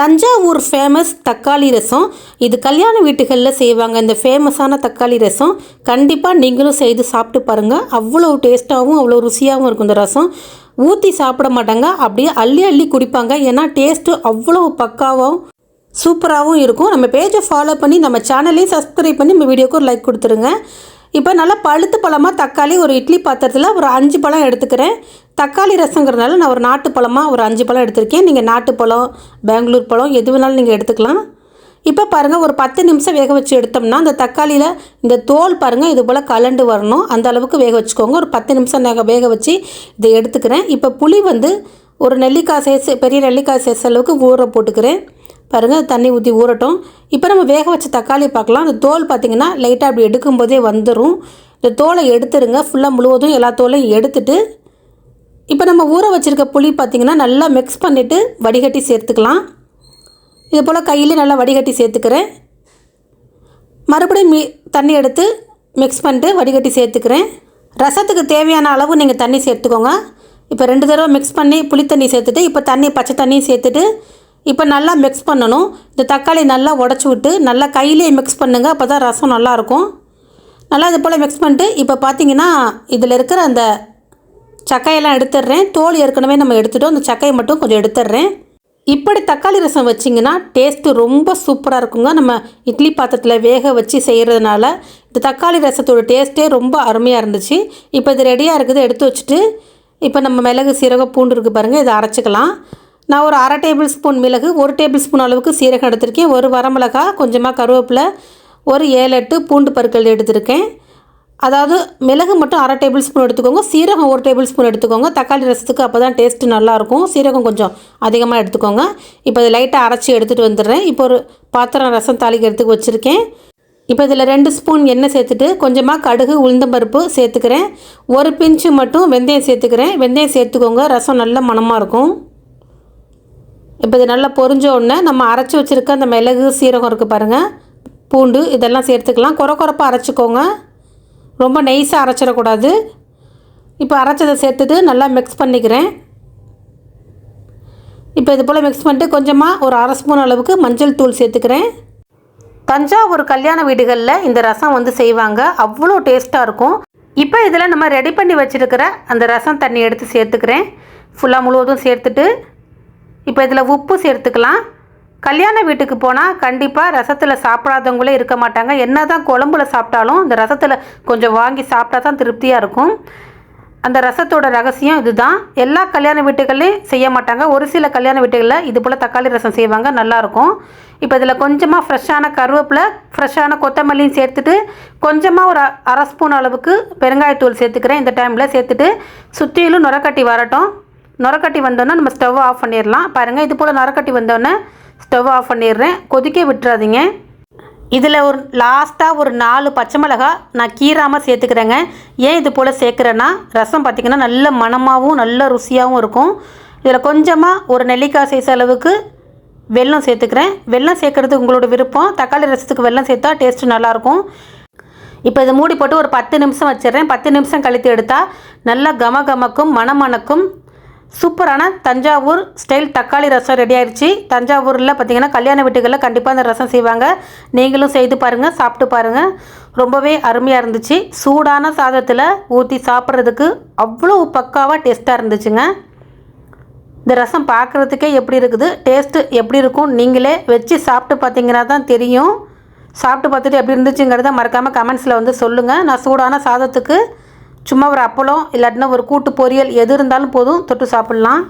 Thanjavur famous தக்காளி ரசம். இது கல்யாண வீட்டுகளில் செய்வாங்க. இந்த ஃபேமஸான தக்காளி ரசம். கண்டிப்பாக நீங்களும் செய்து சாப்பிட்டு பாருங்கள் அவ்வளோ டேஸ்ட்டாகவும் அவ்வளோ ருசியாகவும் இருக்கும் இந்த ரசம். ஊற்றி சாப்பிட மாட்டாங்க. அப்படியே அள்ளி அள்ளி குடிப்பாங்க. ஏன்னா டேஸ்ட்டு அவ்வளோ பக்காவாகவும் சூப்பராகவும் இருக்கும். நம்ம பேஜை ஃபாலோ பண்ணி நம்ம சேனலையும் சப்ஸ்கிரைப் பண்ணி நம்ம வீடியோக்கு ஒரு லைக் கொடுத்துருங்க. இப்போ நல்லா பழுத்து பழமாக தக்காளி ஒரு இட்லி பாத்திரத்தில் ஒரு அஞ்சு பழம் எடுத்துக்கிறேன். தக்காளி ரசங்கிறதுனால நான் ஒரு நாட்டு பழமாக ஒரு அஞ்சு பழம் எடுத்திருக்கேன். நீங்கள் நாட்டு பழம் பெங்களூர் பழம் எது வேணாலும் நீங்கள் எடுத்துக்கலாம். இப்போ பாருங்கள் ஒரு பத்து நிமிஷம் வேக வச்சு எடுத்தோம்னா அந்த தக்காளியில் இந்த தோல் பாருங்கள் இது போல் கலண்டு வரணும். அந்த அளவுக்கு வேக வச்சுக்கோங்க. ஒரு பத்து நிமிஷம் நாங்கள் வேக வச்சு இதை எடுத்துக்கிறேன். இப்போ புளி வந்து ஒரு நெல்லிக்காய் சைஸ் பெரிய நெல்லிக்காய் சைஸ் அளவுக்கு ஊற போட்டுக்கிறேன். பாருங்கள் தண்ணி ஊற்றி ஊறட்டும். இப்போ நம்ம வேக வச்ச தக்காளி பார்க்கலாம் அந்த தோல் பார்த்திங்கன்னா லைட்டாக அப்படி எடுக்கும்போதே வந்துடும் இந்த தோலை எடுத்துருங்க. ஃபுல்லாக முழுவதும் எல்லா தோலையும் எடுத்துட்டு இப்போ நம்ம ஊற வச்சுருக்க புளி பார்த்திங்கன்னா நல்லா மிக்ஸ் பண்ணிவிட்டு வடிகட்டி சேர்த்துக்கலாம். இது போல் கையிலே நல்லா வடிகட்டி சேர்த்துக்கிறேன். மறுபடியும் மீ தண்ணி எடுத்து மிக்ஸ் பண்ணிட்டு வடிகட்டி சேர்த்துக்கிறேன். ரசத்துக்கு தேவையான அளவு நீங்கள் தண்ணி சேர்த்துக்கோங்க. இப்போ ரெண்டு தடவை மிக்ஸ் பண்ணி புளி தண்ணி சேர்த்துட்டு இப்போ தண்ணி பச்சை தண்ணியும் சேர்த்துட்டு இப்போ நல்லா மிக்ஸ் பண்ணணும். இந்த தக்காளி நல்லா உடச்சி விட்டு நல்லா கையிலே மிக்ஸ் பண்ணுங்கள் அப்போ தான் ரசம் நல்லாயிருக்கும் நல்லா இது போல் மிக்ஸ் பண்ணிட்டு இப்போ பார்த்தீங்கன்னா இதில் இருக்கிற அந்த சக்கையெல்லாம் எடுத்துடுறேன். தோல் ஏற்கனவே நம்ம எடுத்துட்டோம். அந்த சக்கையை மட்டும் கொஞ்சம் எடுத்துடுறேன். இப்படி தக்காளி ரசம் வச்சிங்கன்னா டேஸ்ட்டு ரொம்ப சூப்பராக இருக்குங்க. நம்ம இட்லி பாத்திரத்தில் வேக வச்சு செய்கிறதுனால இந்த தக்காளி ரசத்தோட டேஸ்ட்டே ரொம்ப அருமையாக இருந்துச்சு. இப்போ இது ரெடியாக இருக்குது எடுத்து வச்சுட்டு இப்போ நம்ம மிளகு சீரகம் பூண்டு இருக்குது பாருங்கள் இதை அரைச்சிக்கலாம். நான் ஒரு அரை டேபிள் ஸ்பூன் மிளகு ஒரு டேபிள் ஸ்பூன் அளவுக்கு சீரகம் எடுத்திருக்கேன். ஒரு வரமிளகா கொஞ்சமாக கருவேப்பிலை ஒரு ஏழு எட்டு பூண்டு பருக்கள் எடுத்திருக்கேன். அதாவது மிளகு மட்டும் அரை டேபிள் ஸ்பூன் எடுத்துக்கோங்க. சீரகம் ஒரு டேபிள் ஸ்பூன் எடுத்துக்கோங்க. தக்காளி ரசத்துக்கு அப்போ தான் டேஸ்ட்டு நல்லாயிருக்கும். சீரகம் கொஞ்சம் அதிகமாக எடுத்துக்கோங்க. இப்போ இதை லைட்டாக அரைச்சி எடுத்துகிட்டு வந்துடுறேன். இப்போ ஒரு பாத்திரம் ரசம் தாளிக்கிறதுக்கு வச்சுருக்கேன். இப்போ இதில் ரெண்டு ஸ்பூன் எண்ணெய் சேர்த்துட்டு கொஞ்சமாக கடுகு உளுந்தம்பருப்பு சேர்த்துக்கிறேன். ஒரு பிஞ்சு மட்டும் வெந்தயம் சேர்த்துக்கிறேன். வெந்தயம் சேர்த்துக்கோங்க. ரசம் நல்ல மணமாக இருக்கும். இப்போ இது நல்லா பொறிஞ்ச உடனே நம்ம அரைச்சி வச்சுருக்க அந்த மிளகு சீரகம் இருக்குது பாருங்கள் பூண்டு இதெல்லாம் சேர்த்துக்கலாம். குறை குறைப்பாக அரைச்சிக்கோங்க. ரொம்ப நைஸாக அரைச்சிடக்கூடாது. இப்போ அரைச்சதை சேர்த்துட்டு நல்லா மிக்ஸ் பண்ணிக்கிறேன். இப்போ இது போல் மிக்ஸ் பண்ணிட்டு கொஞ்சமாக ஒரு அரை ஸ்பூன் அளவுக்கு மஞ்சள் தூள் சேர்த்துக்கிறேன். தஞ்சாவூர் கல்யாண வீடுகளில் இந்த ரசம் வந்து செய்வாங்க. அவ்வளோ டேஸ்ட்டாக இருக்கும். இப்போ இதில் நம்ம ரெடி பண்ணி வச்சுருக்கிற அந்த ரசம் தண்ணி எடுத்து சேர்த்துக்கிறேன். ஃபுல்லாக முழுவதும் சேர்த்துட்டு இப்போ இதில் உப்பு சேர்த்துக்கலாம். கல்யாண வீட்டுக்கு போனால் கண்டிப்பாக ரசத்தில் சாப்பிடாதவங்களே இருக்க மாட்டாங்க. என்ன தான் குழம்புல சாப்பிட்டாலும் இந்த ரசத்தில் கொஞ்சம் வாங்கி சாப்பிட்டா தான் திருப்தியாக இருக்கும். அந்த ரசத்தோட ரகசியம் இதுதான். எல்லா கல்யாண வீட்டுகள்லையும் செய்ய மாட்டாங்க. ஒரு சில கல்யாண வீட்டுகளில் இது போல் தக்காளி ரசம் செய்வாங்க. நல்லாயிருக்கும் இப்போ இதில் கொஞ்சமாக ஃப்ரெஷ்ஷான கருவேப்பிலை ஃப்ரெஷ்ஷான கொத்தமல்லியும் சேர்த்துட்டு கொஞ்சமாக ஒரு அரை ஸ்பூன் அளவுக்கு பெருங்காயத்தூள் சேர்த்துக்கிறேன். இந்த டைமில் சேர்த்துட்டு சுற்றிலும் நுரக்கட்டி வரட்டும். நுரக்கட்டி வந்தோன்னே நம்ம ஸ்டவ் ஆஃப் பண்ணிடலாம். பாருங்கள் இது போல் நுரக்கட்டி வந்தோடனே ஸ்டவ் ஆஃப் பண்ணிடுறேன். கொதிக்க விட்டுறாதீங்க. இதில் ஒரு லாஸ்ட்டாக ஒரு நாலு பச்சை மிளகா நான் கீராமல் சேர்த்துக்கிறேங்க. ஏன் இது போல் சேர்க்குறேன்னா ரசம் பார்த்திங்கன்னா நல்ல மணமாகவும் நல்ல ருசியாகவும் இருக்கும். இதில் கொஞ்சமாக ஒரு நெல்லிக்காய் சைஸ் அளவுக்கு வெல்லம் சேர்த்துக்கிறேன். வெல்லம் சேர்க்குறது உங்களோட விருப்பம். தக்காளி ரசத்துக்கு வெல்லம் சேர்த்தா டேஸ்ட்டு நல்லாயிருக்கும். இப்போ இதை மூடி போட்டு ஒரு பத்து நிமிஷம் வச்சிடுறேன். பத்து நிமிஷம் கழித்து எடுத்தால் நல்லா கம கமக்கும் மணமணக்கும் சூப்பரான தஞ்சாவூர் ஸ்டைல் தக்காளி ரசம் ரெடி ஆயிடுச்சு தஞ்சாவூரில் பார்த்தீங்கன்னா கல்யாண வீட்டுகளில் கண்டிப்பாக அந்த ரசம் செய்வாங்க. நீங்களும் செய்து பாருங்கள் சாப்பிட்டு பாருங்கள் ரொம்பவே அருமையாக இருந்துச்சு. சூடான சாதத்தில் ஊற்றி சாப்பிட்றதுக்கு அவ்வளோ பக்காவாக டேஸ்ட்டாக இருந்துச்சுங்க. இந்த ரசம் பார்க்குறதுக்கே எப்படி இருக்குது டேஸ்ட்டு எப்படி இருக்கும் நீங்களே வச்சு சாப்பிட்டு பார்த்தீங்கன்னா தான் தெரியும். சாப்பிட்டு பார்த்துட்டு எப்படி இருந்துச்சுங்கிறத மறக்காமல் கமெண்ட்ஸில் வந்து சொல்லுங்கள் நான் சூடான சாதத்துக்கு சும்மா ஒரு அப்பளம் இல்லாட்டினா ஒரு கூட்டு பொரியல் எது இருந்தாலும் போதும் தொட்டு சாப்பிட்லாம்.